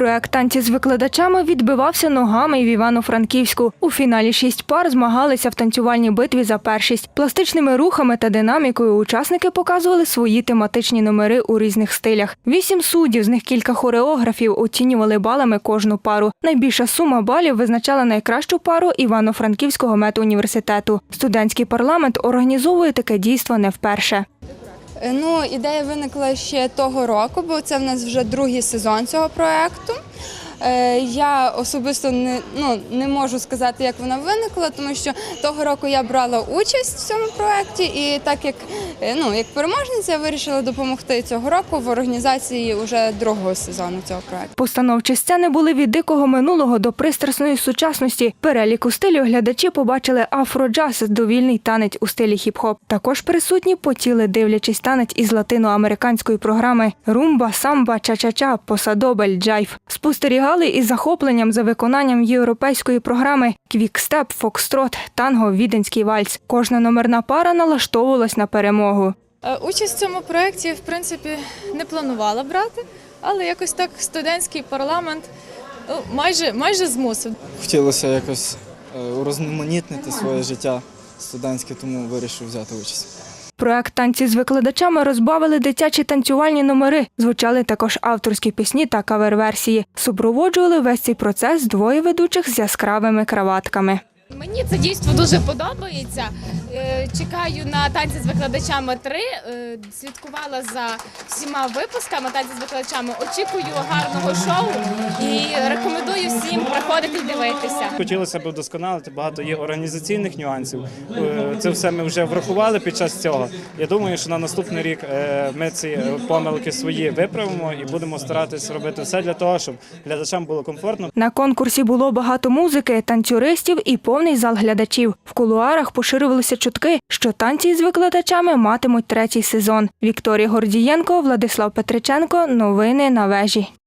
Проект танці з викладачами відбивався ногами в Івано-Франківську. У фіналі шість пар змагалися в танцювальній битві за першість. Пластичними рухами та динамікою учасники показували свої тематичні номери у різних стилях. Вісім суддів, з них кілька хореографів, оцінювали балами кожну пару. Найбільша сума балів визначала найкращу пару Івано-Франківського медуніверситету. Студентський парламент організовує таке дійство не вперше. Е, Ну, ідея виникла ще того року, бо це в нас вже другий сезон цього проєкту. Е, Я особисто не, ну, не можу сказати, як вона виникла, тому що того року я брала участь в цьому проєкті, і так як, е, ну, як переможниця, я вирішила допомогти цього року в організації уже другого сезону цього проєкту. Постановчі сцени були від дикого минулого до пристрасної сучасності. Переліку стилів глядачі побачили афроджаз, довільний танець у стилі хіп-хоп. Також присутні потіли, дивлячись танець із латиноамериканської програми румба, самба, ча-ча-ча, посадобель, джайв. Спостерігали із захопленням за виконанням європейської програми квікстеп, фокстрот, танго, віденський вальс. Кожна номерна пара налаштовувалась на перемогу. Е, Участь в цьому проєкті, в принципі, не планувала брати, але якось так студентський парламент ну, майже, майже змусив. Хотілося якось е, урізноманітнити своє життя студентське, тому вирішив взяти участь. Проект танці з викладачами розбавили дитячі танцювальні номери. Звучали також авторські пісні та кавер-версії. Супроводжували весь цей процес двоє ведучих з яскравими краватками. Мені це дійство дуже подобається. Е, Чекаю на танці з викладачами 3. Е, Слідкувала за всіма випусками танці з викладачами. Очікую гарного шоу і рекомендую всім приходити і дивитися. Хотілося б вдосконалити, багато є організаційних нюансів. Е, Це все ми вже врахували під час цього. Я думаю, що на наступний рік ми ці помилки свої виправимо і будемо старатися робити все для того, щоб глядачам було комфортно. На конкурсі було багато музики, танцюристів і повний зал глядачів. В кулуарах поширювалися чутки, що танці з викладачами матимуть третій сезон. Вікторія Гордієнко, Владислав Петриченко. Новини на вежі.